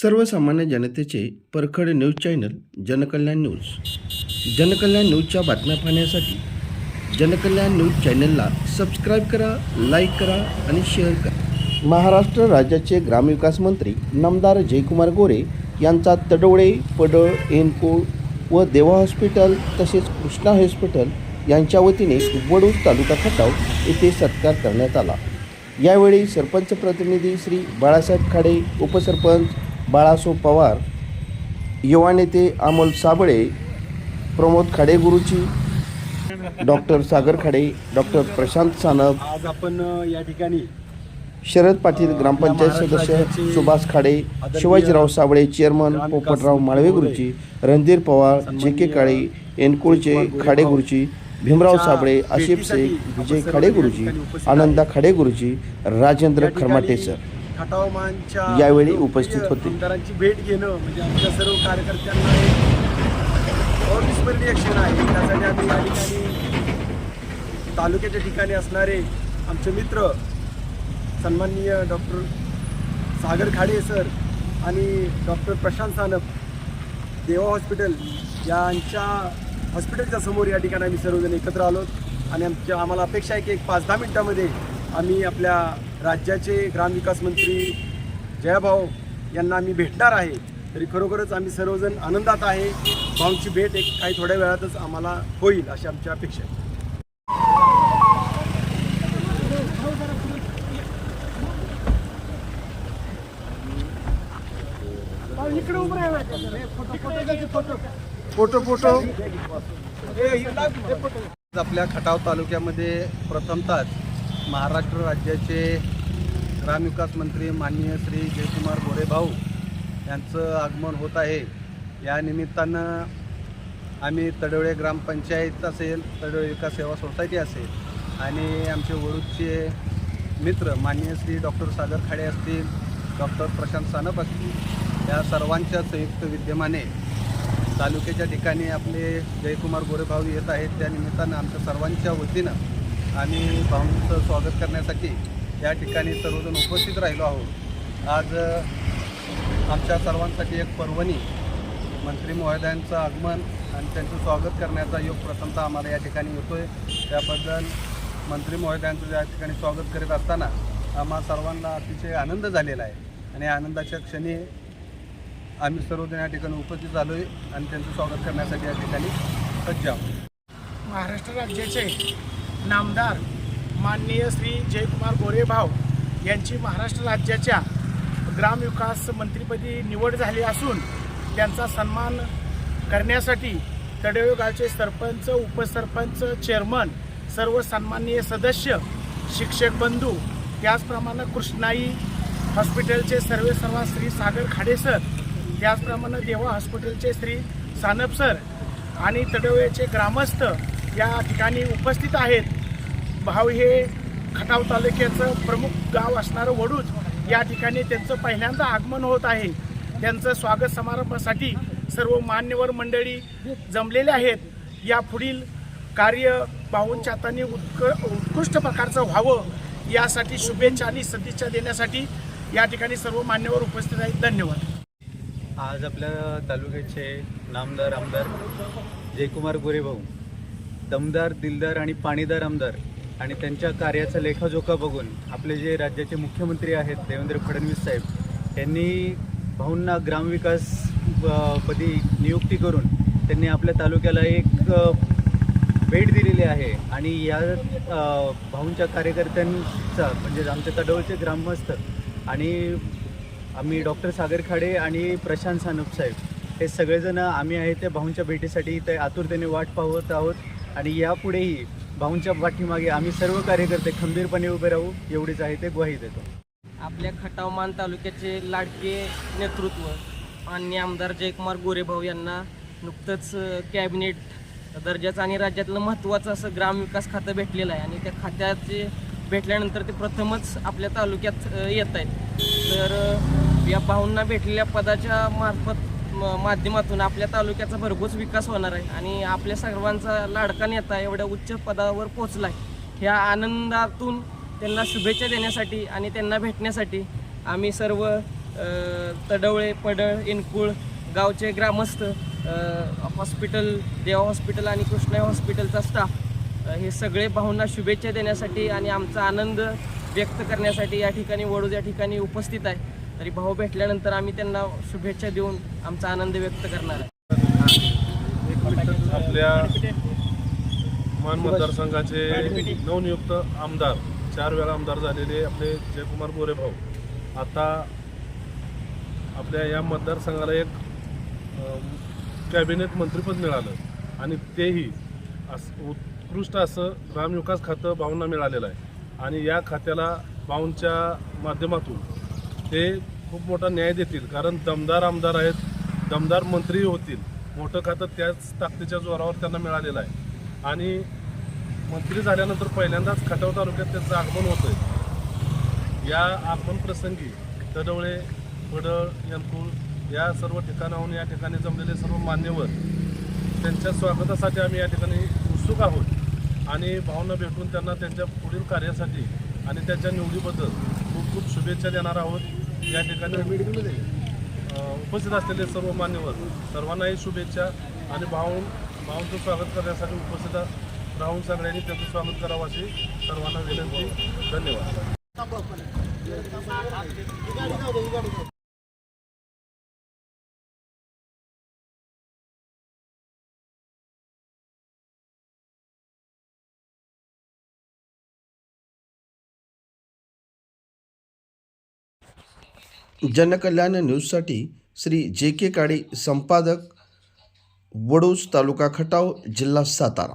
सर्वसामान्य जनतेचे परखड न्यूज चॅनल जनकल्याण न्यूज. जनकल्याण न्यूजच्या बातम्या पाहण्यासाठी जनकल्याण न्यूज चॅनलला सबस्क्राईब करा लाईक करा आणि शेअर करा. महाराष्ट्र राज्याचे ग्रामविकास मंत्री नामदार जयकुमार गोरे यांचा तडोळे पडळ एनकोळ व देवा हॉस्पिटल तसेच कृष्णा हॉस्पिटल यांच्या वतीने वडूज तालुका खटाव येथे सत्कार करण्यात आला. यावेळी सरपंच प्रतिनिधी श्री बाळासाहेब खाडे उपसरपंच बाळासो पवार युवा नेते अमोल साबळे प्रमोद खाडे गुरुजी डॉक्टर सागर खाडे डॉक्टर प्रशांत सानप आज आपण या ठिकाणी शरद पाटील ग्रामपंचायत सदस्य सुभाष खाडे शिवाजीराव साबळे चेअरमन पोपटराव माळवे गुरुजी रणधीर पवार जे के काळे एनकुळचे खाडे गुरुजी भीमराव साबळे आशिफ शेख विजय खाडे गुरुजी आनंदा खाडे गुरुजी राजेंद्र खरमाटे सर. खटावमानच्या यावेळी उपस्थित होते. आमदारांची भेट घेणं म्हणजे आमच्या सर्व कार्यकर्त्यांना एक अविस्मरणीय क्षण आहे त्यासाठी आम्ही या ठिकाणी तालुक्याच्या ठिकाणी असणारे आमचे मित्र सन्माननीय डॉक्टर सागर खाडे सर आणि डॉक्टर प्रशांत सानप देवा हॉस्पिटल यांच्या हॉस्पिटलच्या समोर या ठिकाणी आम्ही सर्वजण एकत्र आलो आणि आमच्या आम्हाला अपेक्षा आहे की एक पाच दहा मिनिटामध्ये आम्ही आपल्या राज्याचे ग्रामविकास मंत्री जयाभाऊ यांना आम्ही भेटणार आहे. तरी खरोखरच आम्ही सर्वजण आनंदात आहे. भाऊंची भेट एक काही थोड्या वेळातच आम्हाला होईल अशी आमची अपेक्षा आहे. Photo photo. आपल्या खटाव तालुक्यामध्ये प्रथमतः महाराष्ट्र राज्याचे ग्रामविकास मंत्री माननीय श्री जयकुमार गोरे भाऊ यांचं आगमन होत आहे. या निमित्तानं आम्ही तडवळे ग्रामपंचायत असेल तडवळे विकास सेवा सोसायटी असेल आणि आमचे वडूदचे मित्र माननीय श्री डॉक्टर सागर खाडे असतील डॉक्टर प्रशांत सानप असतील या सर्वांच्या संयुक्त विद्यमाने तालुक्याच्या ठिकाणी आपले जयकुमार गोरेभाऊ येत आहेत. त्या निमित्तानं आमच्या सर्वांच्या वतीनं आम्ही भाऊंचं स्वागत करण्यासाठी या ठिकाणी सर्वजण उपस्थित राहिलो आहोत. आज आमच्या सर्वांसाठी एक पर्वणी मंत्री महोदयांचं आगमन आणि त्यांचं स्वागत करण्याचा योग प्रथमतः आम्हाला या ठिकाणी येतोय. त्याबद्दल मंत्री महोदयांचं या ठिकाणी स्वागत करीत असताना आम्हा सर्वांना अतिशय आनंद झालेला आहे. आणि आनंदाच्या क्षणी आम्ही सर्वजण या ठिकाणी उपस्थित झालो आहे आणि त्यांचं स्वागत करण्यासाठी या ठिकाणी सज्ज आहोत. महाराष्ट्र राज्याचे नामदार माननीय श्री जयकुमार गोरेभाव यांची महाराष्ट्र राज्याच्या ग्रामविकास मंत्रीपदी निवड झाली असून त्यांचा सन्मान करण्यासाठी तडेव गावचे सरपंच उपसरपंच चेअरमन सर्व सन्माननीय सदस्य शिक्षक बंधू त्याचप्रमाणे कृष्णाई हॉस्पिटलचे सर्वे सर्वा श्री सागर खाडे सर त्याचप्रमाणे देवा हॉस्पिटलचे श्री सानप सर आणि तडवेचे ग्रामस्थ या ठिकाणी उपस्थित आहेत. भाऊ हे खटाव तालुक्याचं प्रमुख गाव असणारं वडूज. या ठिकाणी त्यांचं पहिल्यांदा आगमन होत आहे. त्यांचं स्वागत समारंभासाठी सर्व मान्यवर मंडळी जमलेले आहेत. या पुढील कार्य भाऊंच्या हाताने उत्क उत्कृष्ट प्रकारचं व्हावं यासाठी शुभेच्छा आणि सदिच्छा देण्यासाठी या ठिकाणी सर्व मान्यवर उपस्थित आहेत. धन्यवाद. आज आपल्या तालुक्याचे नामदार आमदार जयकुमार गोरेभाऊ दमदार दिलदार आणि पाणीदार आमदार आणि त्यांच्या कार्याचा लेखाजोखा बघून आपले जे राज्याचे मुख्यमंत्री आहेत देवेंद्र फडणवीस साहेब यांनी भाऊंना ग्रामविकास पदी नियुक्ती करून त्यांनी आपल्या तालुक्याला एक भेट दिलेली आहे आणि या भाऊंच्या कार्यकर्त्यांचा म्हणजे आमच्या तडवळचे ग्रामस्थ आणि आम्ही डॉक्टर सागर खाडे आणि प्रशांत सानप साहेब हे सगळेजण आम्ही आहे त्या भाऊंच्या भेटीसाठी इथे आतुरतेने वाट पाहत आहोत. आणि यापुढेही भाऊंच्या पाठीमागे आम्ही सर्व कार्यकर्ते खंबीरपणे उभे राहू एवढीच आहे ते ग्वाही देतो. आपल्या खटावमान तालुक्याचे लाडके नेतृत्व माननीय आमदार जयकुमार गोरेभाऊ यांना नुकतंच कॅबिनेट दर्जाचं आणि राज्यातलं महत्त्वाचं असं ग्रामविकास खातं भेटलेलं आहे. आणि त्या खात्याचे भेटल्यानंतर ते प्रथमच आपल्या तालुक्यात येत आहेत. तर या भाऊंना भेटलेल्या पदाच्या मार्फत माध्यमातून आपल्या तालुक्याचा भरघोस विकास होणार आहे आणि आपल्या सर्वांचा लाडका नेता एवढ्या उच्च पदावर पोचला आहे ह्या आनंदातून त्यांना शुभेच्छा देण्यासाठी आणि त्यांना भेटण्यासाठी आम्ही सर्व तडवळे पडळ इनकुळ गावचे ग्रामस्थ हॉस्पिटल देवा हॉस्पिटल आणि कृष्णा हॉस्पिटलचा स्टाफ हे सगळे भाऊंना शुभेच्छा देण्यासाठी आणि आमचा आनंद व्यक्त करण्यासाठी या ठिकाणी वडूज या ठिकाणी उपस्थित आहे. तरी भाऊ भेटल्यानंतर आम्ही त्यांना शुभेच्छा देऊन आमचा आनंद व्यक्त करणार आहे. आपल्या मान मतदारसंघाचे नवनियुक्त आमदार चार वेळा आमदार झालेले आपले जयकुमार गोरे भाऊ. आता आपल्या या मतदारसंघाला एक कॅबिनेट मंत्रिपद मिळालं आणि तेही असं उत्कृष्ट असं ग्रामविकास खातं भाऊंना मिळालेलं आहे. आणि या खात्याला भाऊंच्या माध्यमातून ते खूप मोठा न्याय देतील. कारण दमदार आमदार आहेत दमदार मंत्री होतील. मोठं खातं त्याच ताकदीच्या जोरावर त्यांना मिळालेलं आहे. आणि मंत्री झाल्यानंतर पहिल्यांदाच खटाव तालुक्यात त्याचं आगमन होतं या आगमन प्रसंगी तडवळे पडळ यंतूळ या सर्व ठिकाणाहून या ठिकाणी जमलेले सर्व मान्यवर त्यांच्या स्वागतासाठी आम्ही या ठिकाणी उत्सुक आहोत. आणि भावना भेटून त्यांना त्यांच्या पुढील कार्यासाठी आणि त्यांच्या निवडीबद्दल खूप खूप शुभेच्छा देणार आहोत. या ठिकाणी उपस्थित असलेले सर्व मान्यवर सर्वांनाही शुभेच्छा आणि भाऊ भाऊंचं स्वागत करण्यासाठी उपस्थित राहून सगळ्यांनी त्यांचं स्वागत करावं अशी सर्वांना विनंती. धन्यवाद. जनकल्याण न्यूजसाठी श्री जे के काळे संपादक वडोस तालुका खटाव जिल्हा सातारा.